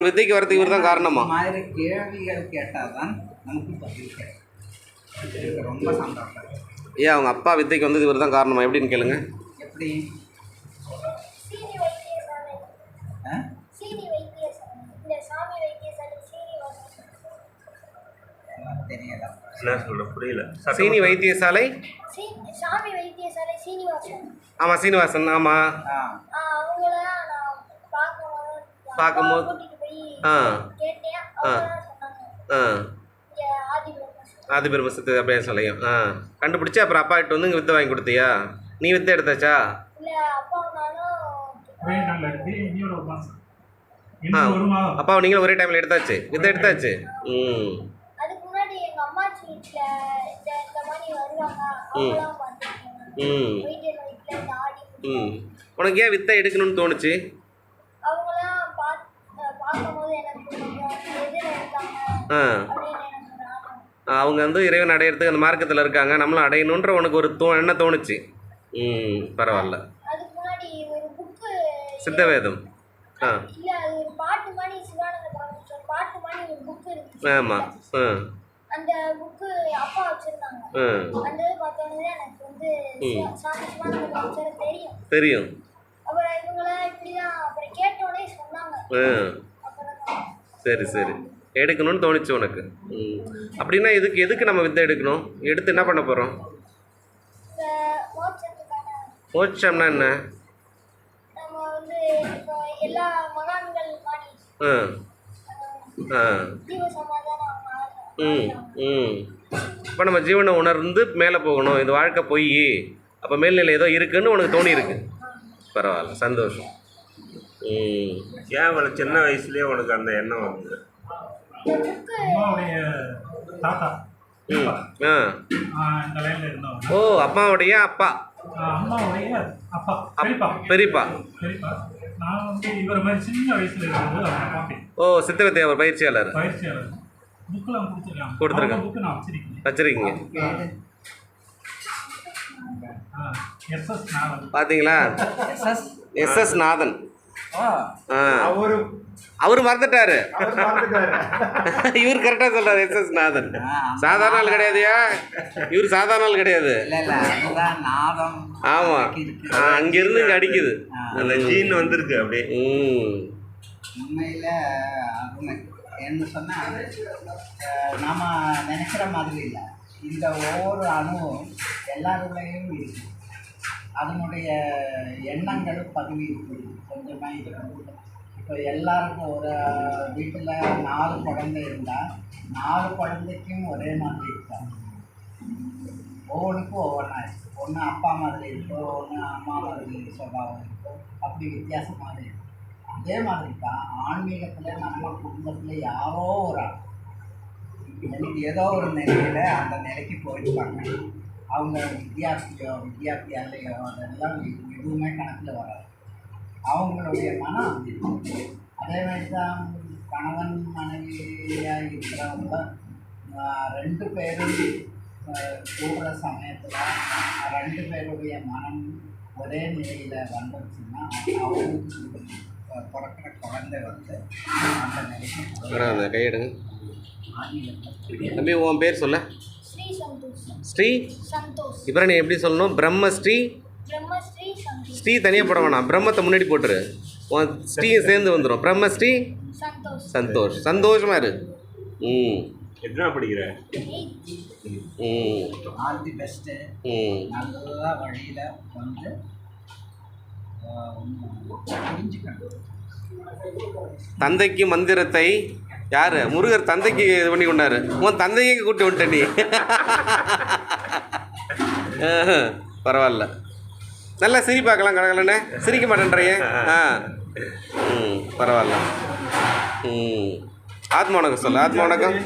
வித்தைக்கு வரதுக்கு இவர் தான் காரணமா? மாதிரி கேள்விகள் கேட்டால் தான் நமக்கு பதில் கிடைக்கும். ரொம்ப சந்தோஷம். ஏன் அவங்க அப்பா வித்தைக்கு வந்தது இவர் தான் காரணமா? எப்படின்னு கேளுங்க. எப்படி? சீனி வைத்தியசாலை ஆ? சீனி வைத்தியசாலை இந்த சாமி வைத்தியசாலை சீனி வைத்தியசாலை எனக்கு தெரியல. என்ன சொல்ற? புரியல. சீனி வைத்தியசாலை? சீ சாமி வைத்தியசாலை சீனிவாசன் ஆமாம் சீனிவாசன் ஆமாம் ஆ. ஆ, ஆ. ஆ ஆதி பெருமசத்து அப்படியே சொல்லியும். ஆ. கண்டுபிடிச்சி அப்புறம் அப்பா கிட்ட வந்து இங்கே வித்தை வாங்கி கொடுத்தியா? நீ வித்தை எடுத்தாச்சா? இல்ல அப்பா நீங்களும் ஒரே டைமில் எடுத்தாச்சு? வித்தை எடுத்தாச்சு? ம். ம். ம். உனக்கு ஏன் வித்தை எடுக்கணும்னு தோணுச்சு? அவங்க வந்து இறைவன் அடையிறதுக்கு அந்த மார்க்கத்தில் இருக்காங்க. நம்மளும் அடையணுன்ற உனக்கு ஒரு தோ என்ன தோணுச்சு. ம் பரவாயில்ல. சித்தவேதம். ஆ. ஆமாம் ஆ. அந்த புக்கு அப்பா வச்சிருந்தாங்க. ஆ. அந்த இது பார்த்தோன்னே எனக்கு வந்து சிவா- சாமி சிவானந்த பாரதி தெரியும். தெரியும். அப்புறம் இவங்களாம் இப்படிதான் அப்புறம் கேட்டோடனே சொன்னாங்க. ஆ. அப்புறம் தான். சரி சரி. எடுக்கணும்னு தோணுச்சு உனக்கு. ம். அப்படின்னா இதுக்கு எதுக்கு நம்ம வித்தை எடுக்கணும்? எடுத்து என்ன பண்ண போகிறோம் இந்த மோட்சம்னா என்ன? ஆ. ஆ. ம் ம். இப்போ நம்ம ஜீவனை உணர்ந்து மேலே போகணும். இது வாழ்க்கை பொய். அப்போ மேல்நிலை ஏதோ இருக்குன்னு உனக்கு தோணி இருக்கு பரவாயில்ல சந்தோஷம். ம். ஏன் உனக்கு சின்ன வயசுலேயே உனக்கு அந்த எண்ணம் வந்து அம்மாவுடைய தாத்தா இந்த லைனில் இருந்தவங்க. ஓ அம்மாவுடைய அப்பா. அம்மாவுடைய அப்பா பெரியப்பா. பெரியப்பா. பெரியப்பா. நான் வந்து இவர் மாதிரி சின்ன வயசுல இருக்கும்போது ஓ சித்தவித்தை அவர் பயிற்சியாளர். பயிற்சியாளர். புக்கெலாம் கொடுத்துருக்காங்க. கொடுத்திருக்காங்க. புக்கு நான் வச்சிருக்கேன். வச்சிருக்கீங்க. பார்த்தீங்களா எஸ்எஸ் எஸ்எஸ் நாதன். அவரு அவர் மறந்துட்டாரு. இவர் கரெக்டாக சொல்றாரு எஸ்எஸ் நாதன். ஆ, சாதாரண ஆள் கிடையாதுயா இவர் சாதாரண ஆள் கிடையாது. இல்ல இல்ல அதுதான் நாதம். ஆமாம் இருக்கு. ஆ அங்கேருந்து இங்கே அடிக்குது. அந்த ஜீன் வந்திருக்கு அப்படியே. உண்மையில என்ன சொன்னா நாம நினைக்கிற மாதிரி இல்லை. இந்த ஒவ்வொரு அணுவும் எல்லாருடையும் இருக்கு. அதனுடைய எண்ணங்கள் பதிவு இருக்குது கொஞ்சமாக இருக்குது இப்போ எல்லாருக்கும் ஒரு வீட்டில் நாலு குழந்தை இருந்தால் நாலு குழந்தைக்கும் ஒரே மாதிரி இருக்காங்க ஒவ்வொன்றுக்கும் ஒவ்வொன்றா இருக்கு. ஒன்று அப்பா மாதிரி இருக்கும் ஒன்று அம்மா மாதிரி சுபாவம் இருக்கும் அப்படி வித்தியாசமாக இருக்கும் அதே மாதிரி தான் ஆன்மீகத்தில் நம்ம குடும்பத்தில் யாரோ ஒரு ஆள். எனக்கு ஏதோ ஒரு நிலையில் அந்த நிலைக்கு போயிருப்பாங்க அவங்க வித்தியார்த்தியோ வித்தியார்த்தியாலையோ அதெல்லாம் எதுவுமே கணக்கில் வராது. அவங்களுடைய மனம். அதே மாதிரி தான் கணவன் மனைவியாக இருக்கிறவங்க ரெண்டு பேரும் கூடுற சமயத்தில் ரெண்டு பேருடைய மனம் ஒரே நிலையில் வந்துருச்சுன்னா அவங்களுக்கு பிறக்கிற குழந்தை வந்து அந்த நிலைக்கு கையெடுங்க. தம்பி உன் பேர் சொல்ல. ஸ்ரீ சந்தோஷ். ஸ்ரீ? சந்தோஷ். இப்போ நீ எப்படி சொல்லணும்? பிரம்மஸ்ரீ பிரம்மஸ்ரீ சந்தோஷ். ஸ்ரீ தனியாக போட வேணாம். பிரம்மத்தை முன்னாடி போட்டுரு. உன் ஸ்ரீயும் சேர்ந்து வந்துடும் பிரம்மஸ்ரீ சந்தோஷ். சந்தோஷ். சந்தோஷமா இரு. ம். எத்தனை படிக்கிற? ம். ஆல் தி பெஸ்ட்டு ம் வழியில் வந்து தந்தைக்கு மந்திரத்தை யார்? முருகர் தந்தைக்கு இது பண்ணி கொண்டாரு. உன் தந்தையை கூட்டி விட்ட நீ. பரவாயில்ல. நல்லா சிரி பார்க்கலாம் கடகலண்ணே சிரிக்க மாட்டேன்றையே ஆ. ம் பரவாயில்ல. ம். ஆத்மா வணக்கம் சொல்லு. ஆத்மா வணக்கம்.